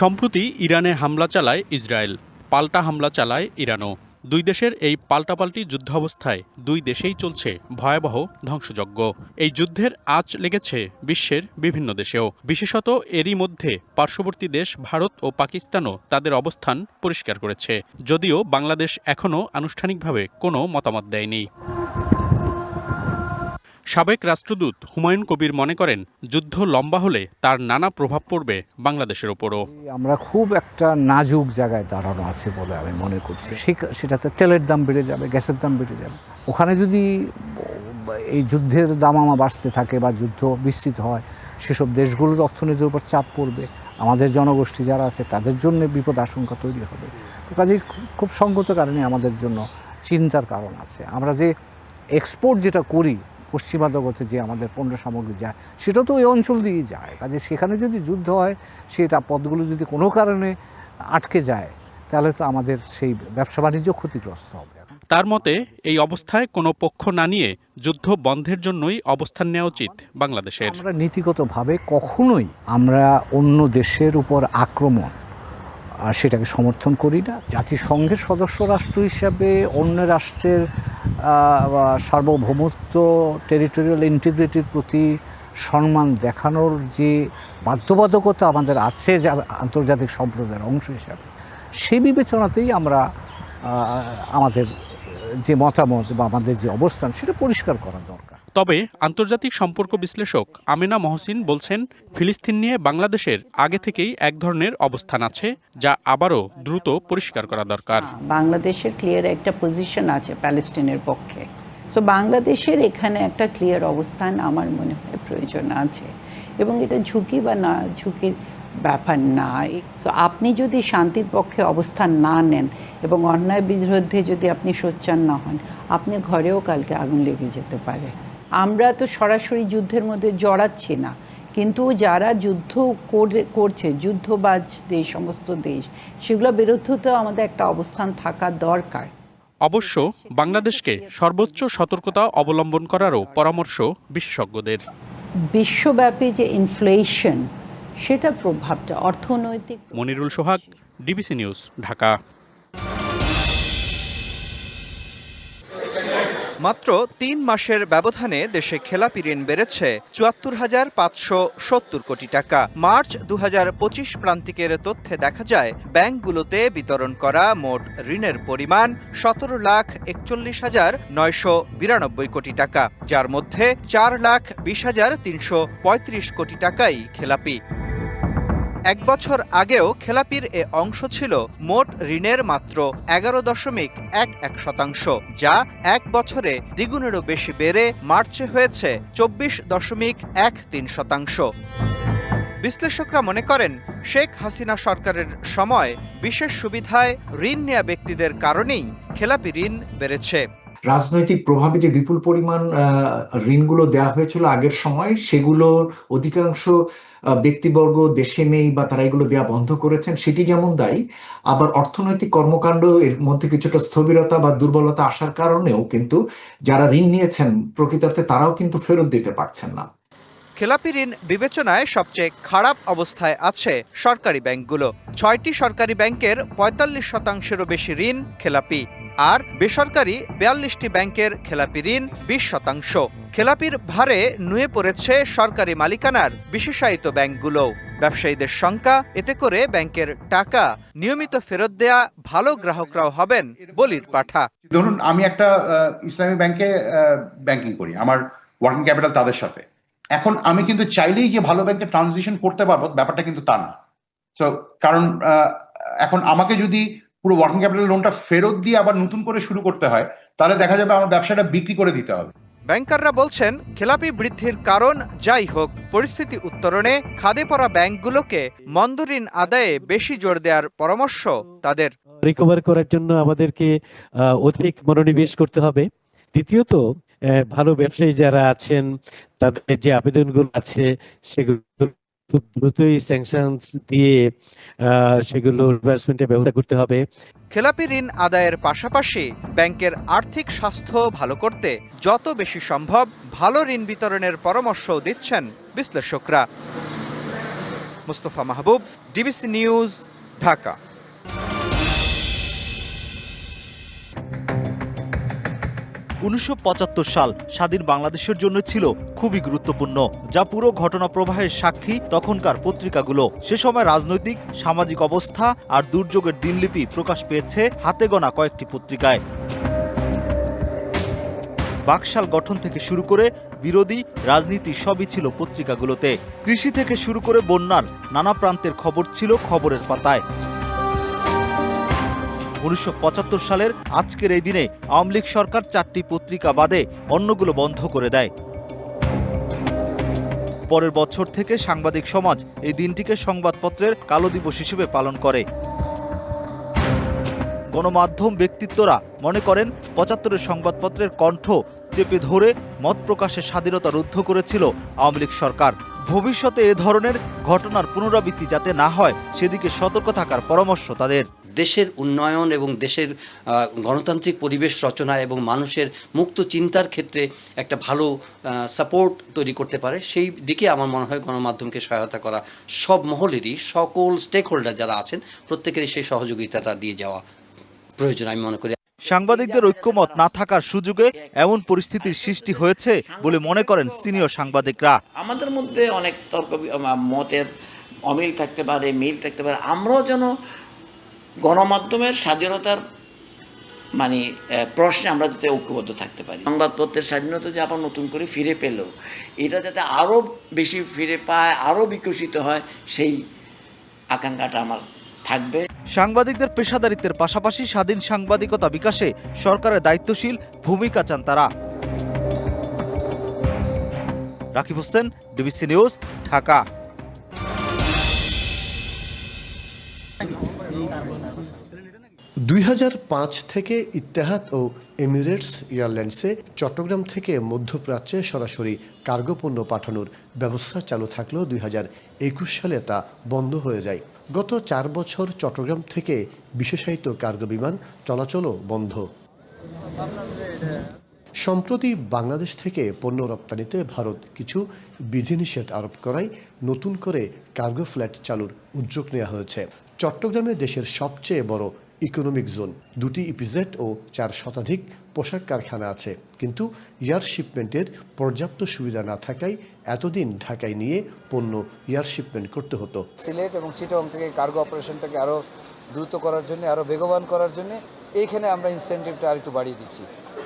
সম্প্রতি ইরানে হামলা চালায় ইসরায়েল, পাল্টা হামলা চালায় ইরানও। দুই দেশের এই পাল্টাপাল্টি যুদ্ধাবস্থায় দুই দেশেই চলছে ভয়াবহ ধ্বংসযজ্ঞ। এই যুদ্ধের আঁচ লেগেছে বিশ্বের বিভিন্ন দেশেও। বিশেষত এরই মধ্যে পার্শ্ববর্তী দেশ ভারত ও পাকিস্তানও তাদের অবস্থান পরিষ্কার করেছে। যদিও বাংলাদেশ এখনও আনুষ্ঠানিকভাবে কোনো মতামত দেয়নি। সাবেক রাষ্ট্রদূত হুমায়ুন কবির মনে করেন, যুদ্ধ লম্বা হলে তার নানা প্রভাব পড়বে বাংলাদেশের ওপরও। আমরা খুব একটা নাজুক জায়গায় দাঁড়ানো আছে বলে আমি মনে করছি। সেটাতে তেলের দাম বেড়ে যাবে, গ্যাসের দাম বেড়ে যাবে। ওখানে যদি এই যুদ্ধের দামামা বাড়তে থাকে বা যুদ্ধ বিস্তৃত হয়, সেসব দেশগুলোর অর্থনীতির উপর চাপ পড়বে। আমাদের জনগোষ্ঠী যারা আছে, তাদের জন্য বিপদ আশঙ্কা তৈরি হবে। তো কাজেই খুব সঙ্গত কারণে আমাদের জন্য চিন্তার কারণ আছে। আমরা যে এক্সপোর্ট যেটা করি পশ্চিমা জগতে যে আমাদের পণ্য সামগ্রী যায় সেটা তো ওই অঞ্চল দিয়েই যায়। কাজে সেখানে যদি যুদ্ধ হয় সেটা পথগুলো যদি কোনো কারণে আটকে যায় তাহলে তো আমাদের সেই ব্যবসা বাণিজ্য ক্ষতিগ্রস্ত হবে। তার মতে এই অবস্থায় কোনো পক্ষ না নিয়ে যুদ্ধ বন্ধের জন্যই অবস্থান নেওয়া উচিত বাংলাদেশের। আমরা নীতিগতভাবে কখনোই আমরা অন্য দেশের উপর আক্রমণ আর সেটাকে সমর্থন করি না। জাতিসংঘের সদস্য রাষ্ট্র হিসাবে অন্য রাষ্ট্রের সার্বভৌমত্ব, টেরিটোরিয়াল ইন্টিগ্রিটির প্রতি সম্মান দেখানোর যে বাধ্যবাধকতা আমাদের আছে যা আন্তর্জাতিক সম্প্রদায়ের অংশ হিসাবে সেই বিবেচনাতেই আমরা আমাদের যে মতামত বা আমাদের যে অবস্থান, সেটা পরিষ্কার করা দরকার। তবে আন্তর্জাতিক সম্পর্ক বিশ্লেষক আমিনা মহসিন বলছেন, ফিলিস্তিন নিয়ে বাংলাদেশের আগে থেকেই এক ধরনের অবস্থান আছে, যা আবারও দ্রুত পরিষ্কার করা দরকার। বাংলাদেশের ক্লিয়ার একটা পজিশন আছে প্যালেস্টিনের পক্ষে। সো বাংলাদেশের এখানে একটা ক্লিয়ার অবস্থান আমার মনে হয় প্রয়োজন আছে। এবং এটা ঝুঁকি বা না, ঝুঁকির ব্যাপার না সো আপনি যদি শান্তির পক্ষে অবস্থান না নেন এবং অন্যায় বিরুদ্ধে যদি আপনি সোচ্চার না হন, আপনি ঘরেও কালকে আগুন লেগে যেতে পারে। আমরা তো সরাসরি যুদ্ধের মধ্যে জড়াচ্ছি না। কিন্তু যারা যুদ্ধ করে- করছে যুদ্ধবাজ দেশ সমস্ত দেশ সেগুলো বিরুদ্ধে তো আমাদের একটা অবস্থান থাকা দরকার। অবশ্য বাংলাদেশকে সর্বোচ্চ সতর্কতা অবলম্বন করারও পরামর্শ বিশেষজ্ঞদের। বিশ্বব্যাপী যে ইনফ্লেশন সেটা প্রভাবটা অর্থনৈতিক মনিরুল সোহাগ ডিবিসি নিউজ ঢাকা। মাত্র তিন মাসের ব্যবধানে দেশে খেলাপি ঋণ বেড়েছে চুয়াত্তর হাজার পাঁচশো সত্তর কোটি টাকা। মার্চ দু হাজার পঁচিশ প্রান্তিকের তথ্যে দেখা যায়, ব্যাংকগুলোতে বিতরণ করা মোট ঋণের পরিমাণ সতেরো লাখ একচল্লিশ হাজার নয়শো বিরানব্বই কোটি টাকা, যার মধ্যে চার লাখ বিশ হাজার তিনশো পঁয়ত্রিশ কোটি টাকাই খেলাপি। এক বছর আগেও খেলাপির এ অংশ ছিল মোট ঋণের মাত্র এগারো দশমিক এক এক শতাংশ, যা এক বছরে দ্বিগুণেরও বেশি বেড়ে মার্চে হয়েছে চব্বিশ দশমিক এক তিন শতাংশ। বিশ্লেষকরা মনে করেন, শেখ হাসিনা সরকারের সময় বিশেষ সুবিধায় ঋণ নেয়া ব্যক্তিদের কারণেই খেলাপি ঋণ বেড়েছে। রাজনৈতিক প্রভাবে যে বিপুল পরিমাণ ঋণগুলো দেওয়া হয়েছিল আগের সময়, সেগুলোর অধিকাংশ ব্যক্তিবর্গ, দেশে নেই বা তারা এগুলো দেওয়া বন্ধ করেছেন, সেটি যেমন দায়ী। আবার অর্থনৈতিক কর্মকাণ্ড এর মধ্যে কিছুটা স্থবিরতা বা দুর্বলতা আসার কারণেও কিন্তু যারা ঋণ নিয়েছেন প্রকৃতার্থে তারাও কিন্তু ফেরত দিতে পারছেন না। খেলাপি ঋণ বিবেচনায় সবচেয়ে খারাপ অবস্থায় আছে সরকারি ব্যাংকগুলো। ছয়টি সরকারি ব্যাংকের পঁয়তাল্লিশ শতাংশেরও বেশি ঋণ খেলাপি আর বেসরকারি বিয়াল্লিশটি ব্যাংকের খেলাপি ঋণ বিশ শতাংশ। খেলাপির ভারে নুয়ে পড়েছে সরকারি মালিকানার বিশেষায়িত ব্যাংকগুলো ব্যবসায়ীদের শঙ্কা, এতে করে ব্যাংকের টাকা নিয়মিত ফেরত দেয়া ভালো গ্রাহকরাও হবেন বলির পাঠা। ধরুন, আমি একটা ইসলামী ব্যাংকে ব্যাংকিং করি, আমার ওয়ার্কিং ক্যাপিটাল তাদের সাথে। এখন আমি কিন্তু চাইলেই যে ভালো ব্যাংকে ট্রানজিশন করতে পারব ব্যাপারটা কিন্তু তা না। তো কারণ আহ, এখন আমাকে যদি পুরো ওয়ার্কিং ক্যাপিটাল লোনটা ফেরত দিয়ে আবার নতুন করে শুরু করতে হয় তাহলে দেখা যাবে আমার ব্যবসাটা বিক্রি করে দিতে হবে। ব্যাংকাররা বলছেন খেলাপি বৃদ্ধির কারণ যাই হোক পরিস্থিতি উত্তরণে খাদে পড়া ব্যাংকগুলোকে মন্দ ঋণ আদায়ে বেশি জোর দেওয়ার পরামর্শ তাদের। রিকভার করার জন্য আমাদেরকে আহ, অধিক মনোনিবেশ করতে হবে। দ্বিতীয়ত ভালো ব্যবসায়ী যারা আছেন, তাদের যে আবেদনগুলো আছে, সেগুলো খুব দ্রুতই স্যাংশনস দিয়ে সেগুলো রিভার্সমেন্টের ব্যবস্থা করতে হবে। খেলাপি ঋণ আদায়ের পাশাপাশি ব্যাংকের আর্থিক স্বাস্থ্য ভালো করতে যত বেশি সম্ভব ভালো ঋণ বিতরণের পরামর্শও দিচ্ছেন বিশ্লেষকরা। Mustafa Mahbub, DBC news, Dhaka. উনিশশো পঁচাত্তর সাল স্বাধীন বাংলাদেশের জন্য ছিল খুবই গুরুত্বপূর্ণ, যা পুরো ঘটনা প্রবাহের সাক্ষী তখনকার পত্রিকাগুলো। সে সময় রাজনৈতিক, সামাজিক অবস্থা আর দুর্যোগের দিনলিপি প্রকাশ পেয়েছে হাতে গোনা কয়েকটি পত্রিকায়। বাকশাল গঠন থেকে শুরু করে বিরোধী রাজনীতি সবই ছিল পত্রিকাগুলোতে। কৃষি থেকে শুরু করে বন্যার নানা প্রান্তের খবর ছিল খবরের পাতায়। উনিশশো পঁচাত্তর সালের আজকের এই দিনে আওয়ামী লীগ সরকার চারটি পত্রিকা বাদে অন্যগুলো বন্ধ করে দেয়। পরের বছর থেকে সাংবাদিক সমাজ এই দিনটিকে সংবাদপত্রের কালো দিবস হিসেবে পালন করে। গণমাধ্যম ব্যক্তিত্বরা মনে করেন, পঁচাত্তরের সংবাদপত্রের কণ্ঠ চেপে ধরে মত প্রকাশের স্বাধীনতা রুদ্ধ করেছিল আওয়ামী লীগ সরকার। ভবিষ্যতে এ ধরনের ঘটনার পুনরাবৃত্তি যাতে না হয়, সেদিকে সতর্ক থাকার পরামর্শ তাদের। দেশের উন্নয়ন এবং দেশের গণতান্ত্রিক পরিবেশ রচনা এবং মানুষের মুক্ত চিন্তার ক্ষেত্রে একটা ভালো সাপোর্ট তৈরি করতে পারে। সেই দিকে আমার মনে হয় গণমাধ্যমকে সহায়তা করা সব মহলেরই সকল স্টেক হোল্ডার যারা আছেন প্রত্যেকেরই সেই সহযোগিতাটা দিয়ে যাওয়া প্রয়োজন আমি মনে করি। সাংবাদিকদের ঐক্যমত না থাকার সুযোগে এমন পরিস্থিতির সৃষ্টি হয়েছে বলে মনে করেন সিনিয়র সাংবাদিকরা। আমাদের মধ্যে অনেক তর্ক মতের অমিল থাকতে পারে মিল থাকতে পারে। আমরাও যেন গণমাধ্যমের স্বাধীনতার মানে প্রশ্নে আমরা যাতে ঐক্যবদ্ধ থাকতে পারি। সংবাদপত্রের স্বাধীনতা যে আবার নতুন করে ফিরে পেল, এটা যাতে আরও বেশি ফিরে পায় আরও বিকশিত হয়, সেই আকাঙ্ক্ষাটা আমার থাকবে। সাংবাদিকদের পেশাদারিত্বের পাশাপাশি স্বাধীন সাংবাদিকতা বিকাশে সরকারের দায়িত্বশীল ভূমিকা চান তারা। Rakib Hossain DBC news, Dhaka. দুই হাজার পাঁচ থেকে ইত্তেহাদ ও এমিরেটস এয়ারলাইন্সে চট্টগ্রাম থেকে মধ্যপ্রাচ্যে সরাসরি কার্গো পণ্য পাঠানোর ব্যবস্থা চালু থাকলেও দুই হাজার একুশ সালে তা বন্ধ হয়ে যায়। গত চার বছর চট্টগ্রাম থেকে বিশেষায়িত কার্গো বিমান চলাচলও বন্ধ। সম্প্রতি বাংলাদেশ থেকে পণ্য রপ্তানিতে ভারত কিছু বিধিনিষেধ আরোপ করায় নতুন করে কার্গো ফ্ল্যাট চালুর উদ্যোগ নেওয়া হয়েছে। চট্টগ্রামে দেশের সবচেয়ে বড় ইকোনমিক জোন দুটি ইপিজেড ও চার শতাধিক পোশাক কারখানা আছে। কিন্তু এয়ার শিপমেন্টের পর্যাপ্ত সুবিধা না থাকায় এতদিন ঢাকায় নিয়ে পণ্য এয়ার শিপমেন্ট করতে হতো। সিলেট এবং চিটং থেকে কার্গো অপারেশনটাকে আরও দ্রুত করার জন্য আরও বেগবান করার জন্য এইখানে আমরা ইনসেন্টিভটা আর একটু বাড়িয়ে দিচ্ছি।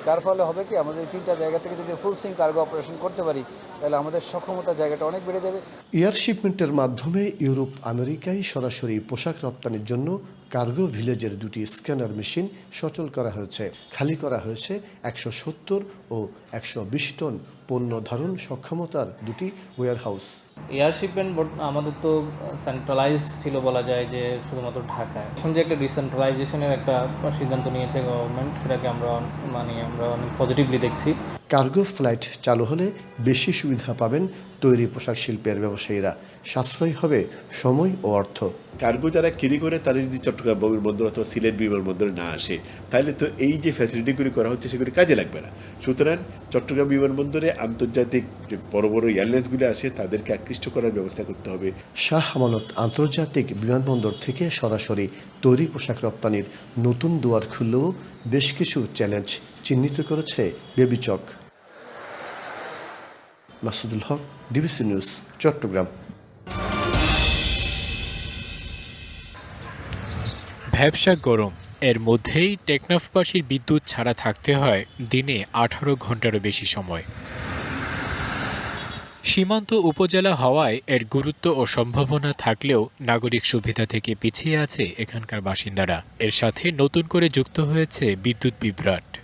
তার ফলে হবে কি, আমাদের এই তিনটা জায়গা থেকে যদি ফুল সিং কার্গো অপারেশন করতে পারি, তাহলে আমাদের সক্ষমতা জায়গাটা অনেক বেড়ে যাবে। এয়ার শিপমেন্টের মাধ্যমে ইউরোপ, আমেরিকায় সরাসরি পোশাক রপ্তানির জন্য কার্গো ভিলেজের দুটি স্ক্যানার মেশিন সচল করা হয়েছে। খালি করা হয়েছে একশো সত্তর ও একশো বিশ টন পণ্য ধারণ সক্ষমতার দুটি ওয়ারহাউস হাউস এয়ারশিপমেন্ট আমাদের তো সেন্ট্রালাইজড ছিল বলা যায় যে শুধুমাত্র ঢাকায়। এখন যে একটা ডিসেন্ট্রালাইজেশনের একটা সিদ্ধান্ত নিয়েছে গভর্নমেন্ট সেটাকে আমরা মানে আমরা অনেক পজিটিভলি দেখছি। কার্গো ফ্লাইট চালু হলে বেশি সুবিধা পাবেন তৈরি পোশাক শিল্পের ব্যবসায়ীরা। সাশ্রয় হবে সময় ও অর্থ। কার্গো যারা ক্যারি করে তারা যদি চট্টগ্রাম বিমানবন্দর অথবা সিলেট বিমানবন্দরে না আসে তাহলে তো এই যে ফ্যাসিলিটিগুলি করা হচ্ছে সেগুলি কাজে লাগবে না। সুতরাং চট্টগ্রাম বিমানবন্দরে আন্তর্জাতিক যে বড় বড় এয়ারলাইন্সগুলি আসে তাদেরকে আকৃষ্ট করার ব্যবস্থা করতে হবে। শাহ আমানত আন্তর্জাতিক বিমানবন্দর থেকে সরাসরি তৈরি পোশাক রপ্তানির নতুন দুয়ার খুললেও বেশ কিছু চ্যালেঞ্জ চিহ্নিত করেছে বেবিচক। Masudul Haque, DBC news, Chittagong. ভ্যাবসা গরম। এর মধ্যেই টেকনাফবাসীর বিদ্যুৎ ছাড়া থাকতে হয় দিনে আঠারো ঘন্টারও বেশি সময়। সীমান্ত উপজেলা হওয়ায় এর গুরুত্ব ও সম্ভাবনা থাকলেও নাগরিক সুবিধা থেকে পিছিয়ে আছে এখানকার বাসিন্দারা। এর সাথে নতুন করে যুক্ত হয়েছে বিদ্যুৎ বিভ্রাট।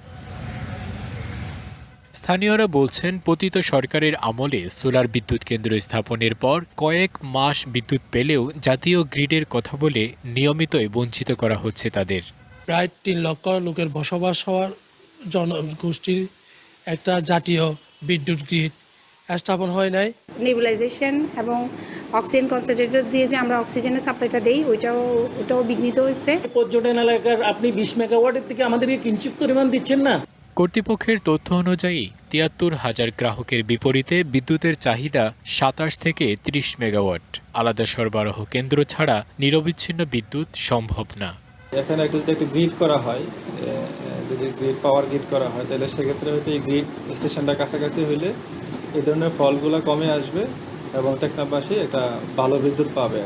স্থানীয়রা বলছেন পতিত সরকারের আমলে সোলার বিদ্যুৎ কেন্দ্র স্থাপনের পর কয়েক মাস বিদ্যুৎ পেলেও জাতীয় গ্রিডের কথা বলে নিয়মিতই বঞ্চিত করা হচ্ছে তাদের। প্রায় তিন লক্ষ লোকের বসবাস হওয়ার জনগোষ্ঠীর একটা জাতীয় বিদ্যুৎ গ্রিড স্থাপন হয় নাই। নেবুলাইজেশন এবং অক্সিজেন কনসেন্ট্রেটর দিয়ে যে আমরা অক্সিজেনের সাপ্লাইটা দেই ওইটাও ওটাও বিঘ্নিত হয়েছে। পর্যটন এলাকার আপনি বিশ মেগাওয়াটের থেকে আমাদেরকে কিঞ্চিত পরিমাণ দিচ্ছেন না? কর্তৃপক্ষের তথ্য অনুযায়ী তিয়াত্তর হাজার গ্রাহকের বিপরীতে বিদ্যুতের চাহিদা সাতাশ থেকে ত্রিশ মেগাওয়াট। আলাদা সরবরাহ কেন্দ্র ছাড়া নিরবিচ্ছিন্ন বিদ্যুৎ সম্ভব না। এখানে একটা যদি একটা গ্রিড করা হয় যদি গ্রিড পাওয়ার গ্রিড করা হয় তাহলে সেক্ষেত্রে হয়তো এই গ্রিড স্টেশনটা কাছাকাছি হইলে এই ধরনের ফলগুলো কমে আসবে এবং টেকনাফবাসী একটা ভালো বিদ্যুৎ পাবে।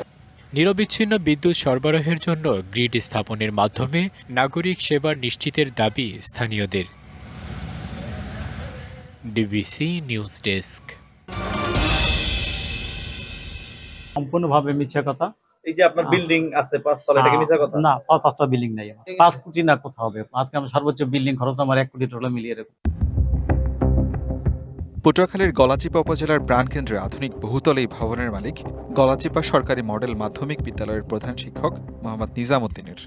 নিরবিচ্ছিন্ন বিদ্যুৎ সরবরাহের জন্য গ্রিড স্থাপনের মাধ্যমে নাগরিক সেবার নিশ্চিতের দাবি স্থানীয়দের। ডিবিসি নিউজ ডেস্ক সম্পূর্ণভাবে মিথ্যা কথা। এই যে আপনার বিল্ডিং আছে পাঁচতলা এটা কি মিথ্যা কথা? না পাঁচ পাঁচটা বিল্ডিং নাই আমার। পাঁচ কোটি না কোথাও হবে? আজকে আমার সর্বোচ্চ বিল্ডিং খরচ আমার এক কোটি টাকা মিলিয়ে রাখব পটুয়াখালীর গলাচিপা উপজেলার প্রাণকেন্দ্রে আধুনিক বহুতল এই ভবনের মালিক গলাচিপা সরকারি মডেল মাধ্যমিক বিদ্যালয়ের প্রধান শিক্ষক মোহাম্মদ নিজামুদ্দিনের।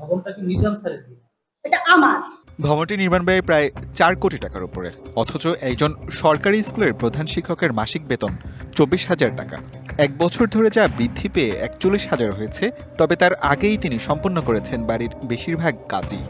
ভবনটি নির্মাণ ব্যয় প্রায় চার কোটি টাকার উপরে। অথচ একজন সরকারি স্কুলের প্রধান শিক্ষকের মাসিক বেতন চব্বিশ হাজার টাকা। এক বছর ধরে যা বৃদ্ধি পেয়ে একচল্লিশ হাজার হয়েছে, তবে তার আগেই তিনি সম্পন্ন করেছেন বাড়ির বেশিরভাগ কাজই।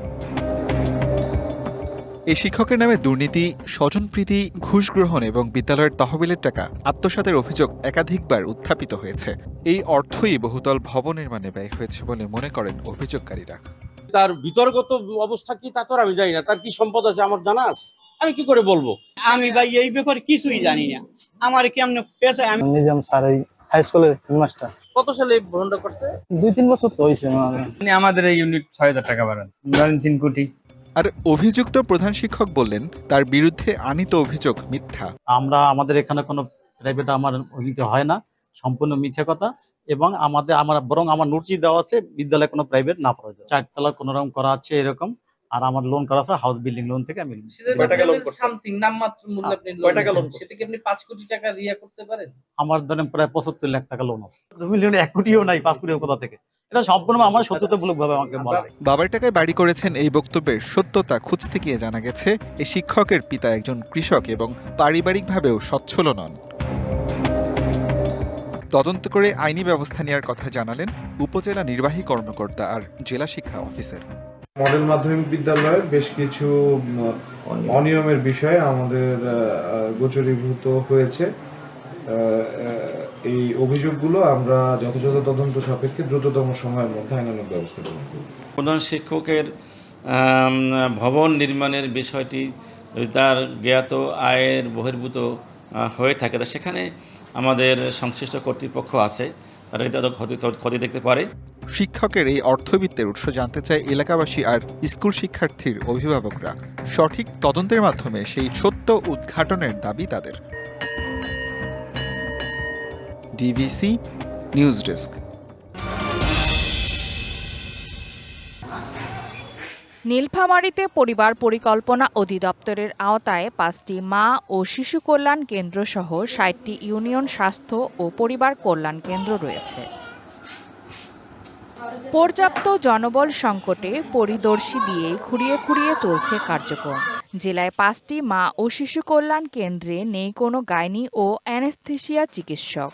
এই শিক্ষকের নামে দুর্নীতি স্বজনপ্রীতি ঘুষ গ্রহণ এবং বিদ্যালয়ের তহবিলের টাকা, আত্মসাতের অভিযোগ একাধিকবার উত্থাপিত হয়েছে। এই অর্থই বহুতল ভবন নির্মাণে ব্যয় হয়েছে বলে মনে করেন অভিযোগকারীরা। তার বিতর্কত অবস্থা কি তা তো আমি জানি না। তার কি সম্পদ আছে আমার জানা আছে? আমি কি করে বলব? আমি ভাই এই ব্যাপারে কিছুই জানি না। আমার কেমনে পেশা আমি নিজাম স্যার এই হাই স্কুলের হেডমাস্টার কত সালে ভবনটা করছে? দুই তিন বছর তো হয়েছে মানে আমাদের এই ইউনিট ছয় হাজার টাকা বাড়ান। ধরেন তিন কোটি। আর অভিযুক্ত প্রধান শিক্ষক বললেন তার বিরুদ্ধে আনিত অভিযোগ মিথ্যা। আমরা আমাদের এখানে কোনো প্রাইভেট আমার অধীনে হয় না। সম্পূর্ণ মিথ্যা কথা। এবং আমাদের আমার বরং আমার নোটিশ দেওয়া আছে বিদ্যালয়ে কোনো প্রাইভেট না পড়া যায় চারতলা কোনো রকম করা আছে এরকম আর আমার লোন করা আছে হাউস বিল্ডিং লোন থেকে আমি সামথিং নামমাত্র মূল্য আপনি কয় টাকা লোন সেটা কি আপনি পাঁচ কোটি টাকা রিয়া করতে পারেন? আমার ধরেন প্রায় পঁচাত্তর লাখ টাকা লোন আছে। দু মিলিয়ন এক কোটিও নাই পাঁচ কোটি কোথা থেকে? এটা সম্পূর্ণ আমার সত্যতামূলক ভাবে আমাকে বলা হয়। বাবার টাকায় বাড়ি করেছেন এই বক্তব্যের সত্যতা খুঁজতে গিয়ে জানা গেছে এই শিক্ষকের পিতা একজন কৃষক এবং পারিবারিকভাবেও সচ্ছল নন। তদন্ত করে আইনি ব্যবস্থা নেওয়ার কথা জানালেন উপজেলা নির্বাহী কর্মকর্তা আর জেলা শিক্ষা অফিসার। মডেল মাধ্যমিক বিদ্যালয়ের বেশ কিছু অনিয়মের বিষয়ে আমাদের গোচরীভূত হয়েছে। এই অভিযোগগুলো আমরা যথাযথ তদন্ত সাপেক্ষে দ্রুততম সময়ের মধ্যে আইনানুগ ব্যবস্থা গ্রহণ করব। প্রধান শিক্ষকের ভবন নির্মাণের বিষয়টি তার জ্ঞাত আয়ের বহির্ভূত হয়ে থাকে। তা সেখানে আমাদের সংশ্লিষ্ট কর্তৃপক্ষ আছে, তারা ক্ষতি দেখতে পারে। শিক্ষকের এই অর্থবিত্তের উৎস জানতে চায় এলাকাবাসী আর স্কুল শিক্ষার্থীর অভিভাবকরা। সঠিক তদন্তের মাধ্যমে সেই সত্য উদ্ঘাটনের দাবি তাদের। DVC news desk. নীলফামারীতে পরিবার পরিকল্পনা অধিদপ্তরের আওতায় পাঁচটি মা ও শিশু কল্যাণ কেন্দ্র সহ ষাটটি ইউনিয়ন স্বাস্থ্য ও পরিবার কল্যাণ কেন্দ্র রয়েছে। পর্যাপ্ত জনবল সংকটে পরিদর্শী দিয়ে খুঁড়িয়ে খুঁড়িয়ে চলছে কার্যক্রম। জেলায় পাঁচটি মা ও শিশু কল্যাণ কেন্দ্রে নেই কোনো গাইনি ও অ্যানেস্থেশিয়া চিকিৎসক।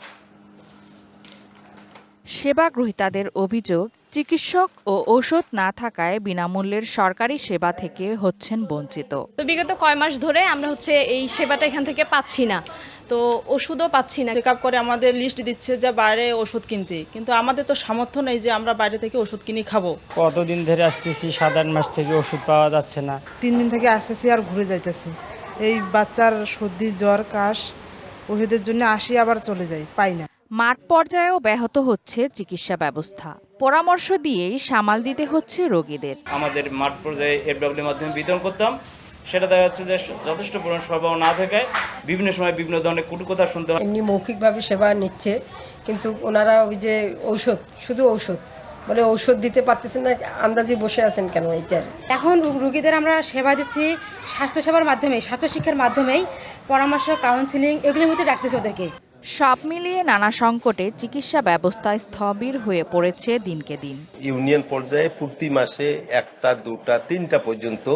সেবা গ্রহীতাদের অভিযোগ চিকিৎসক ও ঔষধ না থাকায় বিনামূল্যের সরকারি সেবা থেকে হচ্ছেন বঞ্চিত। তো বিগত কয় মাস ধরে আমরা হচ্ছে এই সেবাটা এখান থেকে পাচ্ছি না। তো ওষুধও পাচ্ছি না। চেক আপ করে আমাদের লিস্ট দিচ্ছে যে বাইরে ওষুধ কিনতে। কিন্তু আমাদের তো সামর্থ্য নেই যে আমরা বাইরে থেকে ওষুধ কিনে খাব। কতদিন ধরে আসতেছি সাত আট মাস থেকে ওষুধ পাওয়া যাচ্ছে না। তিন দিন থেকে আসতেছি আর ঘুরে যাইতেছি। এই বাচ্চার সর্দি জ্বর কাশ ওষুধের জন্য আসি আবার চলে যাই পাই না। মাঠ পর্যায়েও ব্যাহত হচ্ছে চিকিৎসা ব্যবস্থা। পরামর্শ দিয়েই সামাল দিতে হচ্ছে রোগীদের। আমাদের মাঠ পর্যায়ে এফডব্লিউর মাধ্যমে বিতরণ করতাম। সেটা দেখা যাচ্ছে যে যথেষ্ট পরিমাণ সরবরাহ না থাকায় বিভিন্ন সময় বিভিন্ন ধরনের কুটু কথা শুনতে হয় এমনি মৌখিকভাবে সেবা নিচ্ছে কিন্তু ওনারা ওই যে ঔষধ শুধু ঔষধ বলে ঔষধ দিতে পারতেছেন না আন্দাজি বসে আছেন কেন এইটার এখন রুগীদের আমরা সেবা দিচ্ছি স্বাস্থ্যসেবার মাধ্যমে স্বাস্থ্য শিক্ষার মাধ্যমেই পরামর্শ কাউন্সিলিং এগুলির মধ্যে রাখতেছি ওদেরকে। সব মিলিয়ে নানা সংকটে চিকিৎসা ব্যবস্থায় স্থবির হয়ে পড়েছে দিনকে দিন। ইউনিয়ন পর্যায়ে প্রতি মাসে একটা দুটা তিনটা পর্যন্ত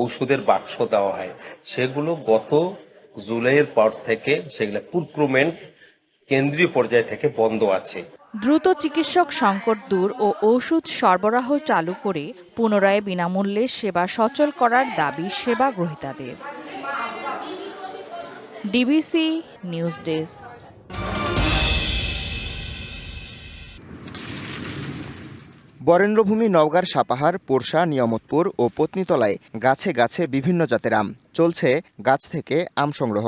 ঔষধের বাক্স দেওয়া হয়। সেগুলো গত জুলাইয়ের পর থেকে সেগুলো প্রুক্রুমেন্ট কেন্দ্রীয় পর্যায় থেকে বন্ধ আছে। দ্রুত চিকিৎসক সংকট দূর ও ওষুধ সরবরাহ চালু করে পুনরায় বিনামূল্যে সেবা সচল করার দাবি সেবা গ্রহীতাদের ডিবিসি নিউজ ডেস্ক। বরেন্দ্রভূমি, নওগাঁর সাপাহার, পোরশা, নিয়ামতপুর ও পত্নীতলায় গাছে গাছে বিভিন্ন জাতের আম। চলছে গাছ থেকে আম সংগ্রহ।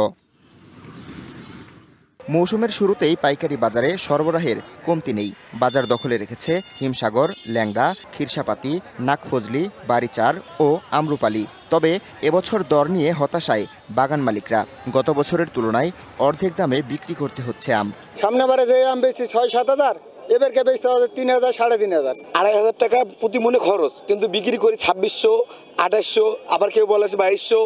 মৌসুমের শুরুতেই পাইকারি বাজারে সরবরাহের কমতি নেই। বাজার দখলে রেখেছে হিমসাগর, ল্যাংড়া খিরসাপাতি নাকফজলি বাড়িচার ও আমরুপালি। তবে এবছর দর নিয়ে হতাশায় বাগান মালিকরা। গত বছরের তুলনায় অর্ধেক দামে বিক্রি করতে হচ্ছে আম। সামনে বারে যে আম বেচছি ছয় সাত হাজার এবারকে বেচতে হবে তিন হাজার সাড়ে তিন হাজার। আড়াই হাজার টাকা প্রতি মনে খরচ কিন্তু বিক্রি করি ছাব্বিশশো আঠাশশো আবার কেউ বলেছে বাইশশো।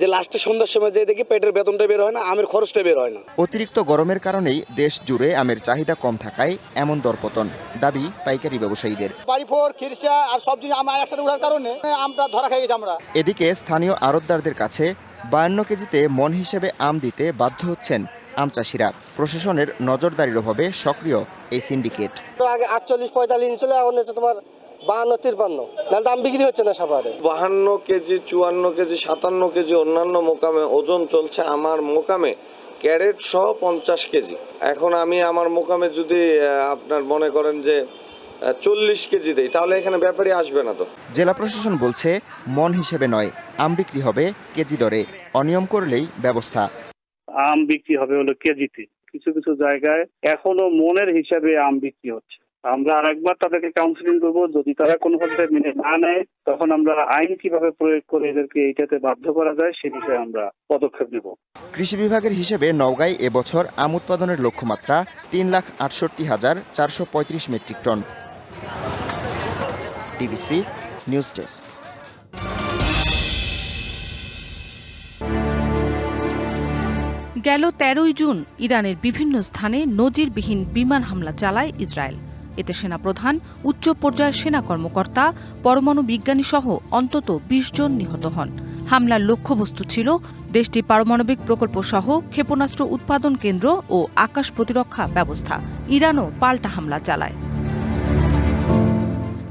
যে লাস্টে সন্ধ্যার সময় যে দেখি পেটের বেতনটা বের হয় না আমের খরচটা বের হয় না। অতিরিক্ত গরমের কারণেই দেশ জুড়ে আমের চাহিদা কম থাকায় এমন দরপতন দাবি পাইকারি ব্যবসায়ীদের। বাড়ি ফোর খিরসা আর সব জিনিস আম একসাথে উঠার কারণে আমটা ধরা খেয়ে গেছে আমরা। এদিকে স্থানীয় আড়তদারদের কাছে বায়ান্ন কেজিতে মন হিসেবে আম দিতে বাধ্য হচ্ছেন আম চাষিরা। প্রশাসনের নজরদারির অভাবে সক্রিয় এই সিন্ডিকেট। তো আগে আটচল্লিশ পঁয়তাল্লিশ ছিল এখন হচ্ছে তোমার বাহান্ন তিরপান্ন। নাহলে দাম বিক্রি হচ্ছে না সাপারে বাহান্ন কেজি চুয়ান্ন কেজি সাতান্ন কেজি অন্যান্য মোকামে ওজন চলছে আমার মোকামে। ক্যারেট সহ পঞ্চাশ কেজি। এখন আমি আমার মোকামে যদি আপনার মনে করেন যে চল্লিশ কেজি দেই তাহলে এখানে ব্যাপারই আসবে না তো। জেলা প্রশাসন বলছে মন হিসেবে নয় আম বিক্রি হবে কেজি দরে। অনিয়ম করলেই ব্যবস্থা। আম বিক্রি হবে হলো কেজিতে। কিছু কিছু জায়গায় এখনও মনের হিসাবে আম বিক্রি হচ্ছে। আমরা আরেকবার তাদেরকে কাউন্সিলিং করব। যদি তারা কোনোভাবে মেনে না নেয়, তখন আমরা আইন কীভাবে প্রয়োগ করে এদেরকে এইটাতে বাধ্য করা যায়, সে বিষয়ে আমরা পদক্ষেপ নেব। কৃষি বিভাগের হিসেবে নওগাঁয় এবছর আম উৎপাদনের লক্ষ্যমাত্রা তিন লাখ আটষট্টি হাজার চারশো পঁয়ত্রিশ metric ton. DBC news desk গেল তেরোই জুন ইরানের বিভিন্ন স্থানে নজিরবিহীন বিমান হামলা চালায় ইসরায়েল। এতে সেনাপ্রধান, উচ্চ পর্যায়ের সেনা কর্মকর্তা, পরমাণু বিজ্ঞানী সহ অন্তত বিশ জন নিহত হন। হামলার লক্ষ্যবস্তু ছিল দেশটি পারমাণবিক প্রকল্প সহ ক্ষেপণাস্ত্র উৎপাদন কেন্দ্র ও আকাশ প্রতিরক্ষা ব্যবস্থা। ইরানও পাল্টা হামলা চালায়।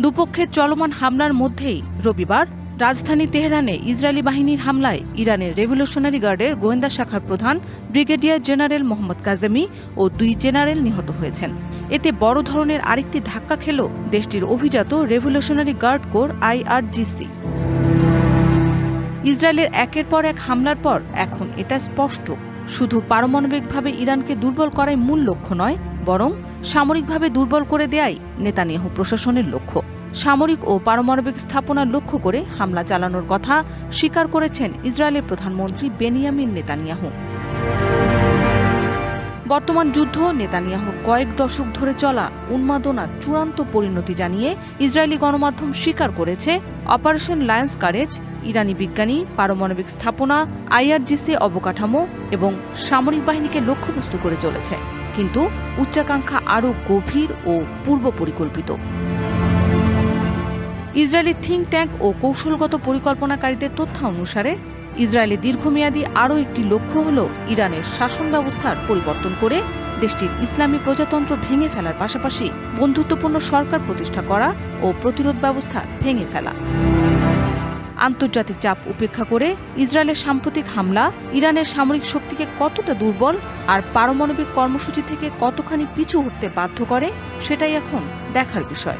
দুপক্ষের চলমান হামলার মধ্যেই রবিবার রাজধানী তেহরানে ইসরায়েলি বাহিনীর হামলায় ইরানের রেভলিউশনারি গার্ডের গোয়েন্দা শাখার প্রধান ব্রিগেডিয়ার জেনারেল মোহাম্মদ কাজেমি ও দুই জেনারেল নিহত হয়েছেন। এতে বড় ধরনের আরেকটি ধাক্কা খেল দেশটির অভিজাত রেভলিউশনারি গার্ড কোর আইআরজিসি। ইসরায়েলের একের পর এক হামলার পর এখন এটা স্পষ্ট। শুধু পারমাণবিকভাবে ইরানকে দুর্বল করাই মূল লক্ষ্য নয়, বরং সামরিকভাবে দুর্বল করে দেয়াই নেতানিয়াহু প্রশাসনের লক্ষ্য। সামরিক ও পারমাণবিক স্থাপনা লক্ষ্য করে হামলা চালানোর কথা স্বীকার করেছেন ইসরায়েলের প্রধানমন্ত্রী বেনিয়ামিন নেতানিয়াহু। বর্তমান যুদ্ধ নেতানিয়াহুর কয়েক দশক ধরে চলা উন্মাদনার চূড়ান্ত পরিণতি জানিয়ে ইসরায়েলি গণমাধ্যম স্বীকার করেছে অপারেশন লায়ন্স কারেজ, ইরানি বিজ্ঞানী, পারমাণবিক স্থাপনা, আইআরজিসি অবকাঠামো এবং সামরিক বাহিনীকে লক্ষ্যবস্তু করে চলেছে। কিন্তু উচ্চাকাঙ্ক্ষা আরও গভীর ও পূর্ব পরিকল্পিত ইসরায়েলি থিঙ্ক ট্যাঙ্ক ও কৌশলগত পরিকল্পনাকারীদের তথ্য অনুসারে ইসরায়েলের দীর্ঘমেয়াদী আরও একটি লক্ষ্য হল ইরানের শাসন ব্যবস্থার পরিবর্তন করে দেশটির ইসলামী প্রজাতন্ত্র ভেঙে ফেলার পাশাপাশি বন্ধুত্বপূর্ণ সরকার প্রতিষ্ঠা করা ও প্রতিরোধ ব্যবস্থা ভেঙে ফেলা। আন্তর্জাতিক চাপ উপেক্ষা করে ইসরায়েলের সাম্প্রতিক হামলা ইরানের সামরিক শক্তিকে কতটা দুর্বল আর পারমাণবিক কর্মসূচি থেকে কতখানি পিছু হতে বাধ্য করে, সেটাই এখন দেখার বিষয়।